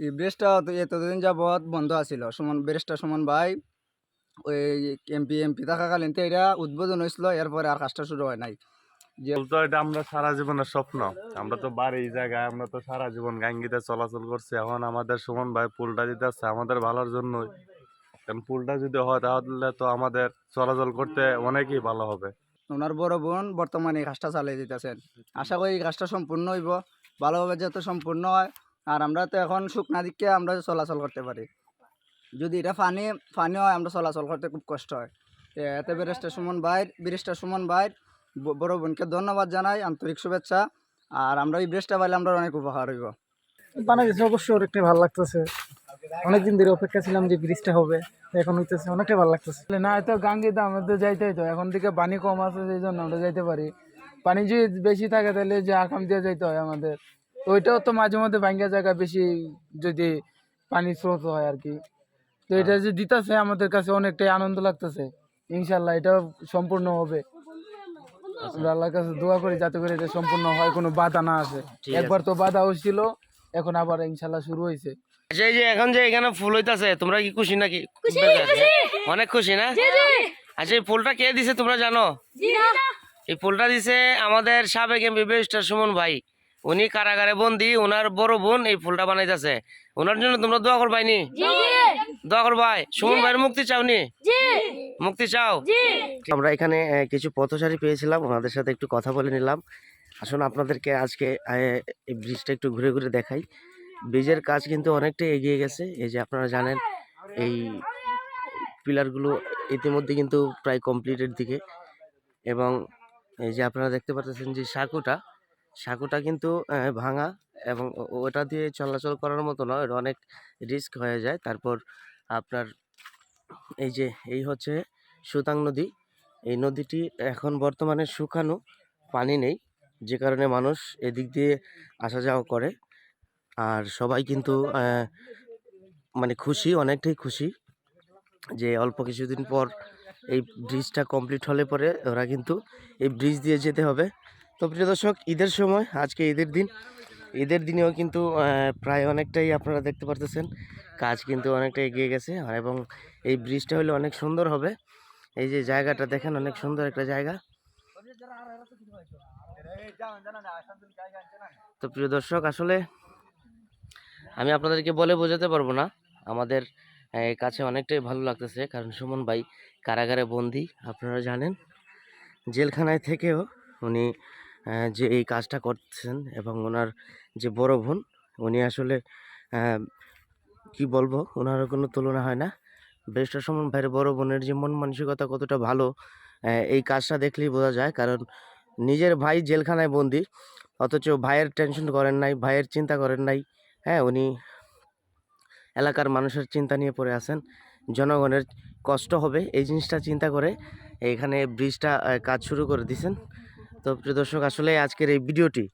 এই ব্রিজটা তো এতদিন যাবৎ বন্ধ আছিল। সুমন ব্রিজটা সুমন ভাই ওই এমপি এমপি থাকাকালীন তো এটা উদ্বোধন হয়েছিল এরপরে আর কাজটা শুরু হয় নাই। যে এটা আমরা সারা জীবনের স্বপ্ন। আমরা তো বাড়ি এই জায়গায় আমরা তো সারা জীবন গাঙ্গিতে চলাচল করছি। এখন আমাদের সুমন ভাই পুলটা দিতে আসছে আমাদের ভালোর জন্যই। কারণ পুলটা যদি হয় তাহলে তো আমাদের চলাচল করতে অনেকই ভালো হবে। ওনার বড় বোন বর্তমানে এই কাজটা চালিয়ে দিতেছেন। আশা করি এই কাজটা সম্পূর্ণ হইব। ভালোভাবে যাতে সম্পূর্ণ হয় আর আমরা তো এখন শুকনা দিকে আমরা চলাচল করতে পারি। যদি এটা ফানি ফানি হয় আমরা চলাচল করতে খুব কষ্ট হয়। এ, এতে ব্যারিস্টার সুমন ভাইয়ের ব্যারিস্টার সুমন ভাইয়ের ব- বড় বোনকে ধন্যবাদ জানাই আন্তরিক শুভেচ্ছা। আর আমরা এই ব্রিজটা পাইলে আমরা অনেক উপকার হইব। বানাই দিয়েছে অবশ্যই অনেকটাই ভালো লাগতেছে। অনেকদিন ধরে অপেক্ষা ছিলাম যে ব্রিজটা হবে এখন হইতেছে অনেকটাই ভালো লাগতেছে। না তো গাঙ্গিতে আমাদের যাইতেই তো এখন থেকে পানি কম আছে সেই জন্য আমরা যাইতে পারি। পানি যদি বেশি থাকে তাহলে যে আকাম দিয়ে যাইতে হয় আমাদের। তো ওইটাও তো মাঝে মধ্যে ভাঙ্গা জায়গা বেশি যদি পানি স্রোত হয় আর কি। তো এটা যে দিতেছে আমাদের কাছে অনেকটাই আনন্দ লাগতেছে। ইনশাল্লাহ এটাও সম্পূর্ণ হবে। আমরা আল্লাহর কাছে দোয়া করি যাতে করে এটা সম্পূর্ণ হয় কোনো বাধা না আসে। একবার তো বাধা হয়েছিল এখন আবার ইনশাল্লাহ শুরু হয়েছে। আচ্ছা এই যে এখন যে এখানে ফুল হইতাছে তোমরা কি খুশি নাকি? অনেক খুশি না? আচ্ছা এই ফুলটা কে দিছে তোমরা জানো? এই ফুলটা দিছে আমাদের সাবেক এমপি ব্যারিস্টার সুমন ভাই। উনি কারাগারে বন্দি ওনার বড় বোন এই ফুলটা বানাইতেছে। ওনার জন্য তোমরা দোয়া করবাইনি দোয়া করবাই সুমন ভাইয়ের মুক্তি চাওনি মুক্তি চাও? আমরা এখানে কিছু পথচারী পেয়েছিলাম ওনাদের সাথে একটু কথা বলে নিলাম। আসুন আপনাদেরকে আজকে এই ব্রিজটা একটু ঘুরে ঘুরে দেখাই। ব্রিজের কাজ কিন্তু অনেকটাই এগিয়ে গেছে এই যে আপনারা জানেন এই পিলারগুলো ইতিমধ্যে কিন্তু প্রায় কমপ্লিটের দিকে। এবং এই যে আপনারা দেখতে পাচ্ছেন যে সাঁকুটা সাঁকুটা কিন্তু ভাঙা এবং ওটা দিয়ে চলাচল করার মতো নয়। এটা অনেক রিস্ক হয়ে যায়। তারপর আপনার এই যে, এই হচ্ছে সুতাং নদী। এই নদীটি এখন বর্তমানে শুকানো, পানি নেই। যে কারণে মানুষ এদিক দিয়ে আসা যাওয়া করে। আর সবাই কিন্তু মানে খুশি, অনেকটাই খুশি যে অল্প কিছুদিন পর এই ব্রিজটা কমপ্লিট হলে পরে ওরা কিন্তু এই ব্রিজ দিয়ে যেতে হবে। তো প্রিয় দর্শক, ঈদের সময়, আজকে ঈদের দিন, ঈদের দিনেও কিন্তু প্রায় অনেকটাই আপনারা দেখতে পারতেছেন, কাজ কিন্তু অনেকটা এগিয়ে গেছে এবং এই ব্রিজটা হলে অনেক সুন্দর হবে। এই যে জায়গাটা দেখেন, অনেক সুন্দর একটা জায়গা। তো প্রিয় দর্শক, আসলে আমি আপনাদেরকে বলে বোঝাতে পারব না, আমাদের কাছে অনেকটাই ভালো লাগতেছে, কারণ সুমন ভাই কারাগারে বন্দি, আপনারা জানেন। জেলখানায় থেকেও উনি যে এই কাজটা করছেন এবং ওনার যে বড় বোন, উনি আসলে কি বলব, ওনারও কোনো তুলনা হয় না। ব্যারিস্টার সুমন ভাইয়ের বড় বোনের যে মন মানসিকতা কতটা ভালো এই কাজটা দেখলেই বোঝা যায়। কারণ নিজের ভাই জেলখানায় বন্দি, অথচ ভাইয়ের টেনশন করেন নাই, ভাইয়ের চিন্তা করেন নাই। হ্যাঁ উনি এলাকার মানুষের চিন্তা নিয়ে পড়ে আছেন। জনগণের কষ্ট হবে, এই জিনিসটা চিন্তা করে এখানে ব্রিজটা কাজ শুরু করে দিয়েছেন তো প্রিয় দর্শক, আসলে আজকের এই ভিডিওটি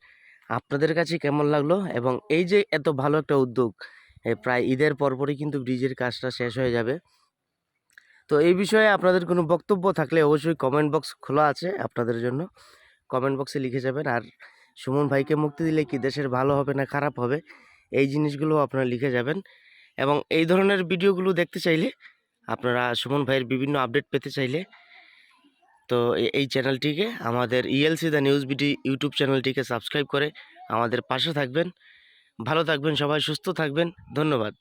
আপনাদের কাছে কেমন লাগল? এবং এই যে এত ভালো একটা উদ্যোগ প্রায় ঈদের পরপরই কিন্তু ব্রিজের কাজটা শেষ হয়ে যাবে। তো এই বিষয়ে আপনাদের কোনো বক্তব্য থাকলে অবশ্যই কমেন্ট বক্স খোলা আছে আপনাদের জন্য। কমেন্ট বক্সে লিখে যাবেন, আর সুমন ভাইকে মুক্তি দিলে কি দেশের ভালো হবে না খারাপ হবে? এই জিনিসগুলো আপনারা লিখে যাবেন। এবং এই ধরনের ভিডিওগুলো দেখতে চাইলে আপনারা সুমন ভাইয়ের বিভিন্ন আপডেট পেতে চাইলে তো এই চ্যানেলটিকে আমাদের ELC the news BD YouTube চ্যানেলটিকে সাবস্ক্রাইব করে আমাদের পাশে থাকবেন। ভালো থাকবেন সবাই, সুস্থ থাকবেন। ধন্যবাদ।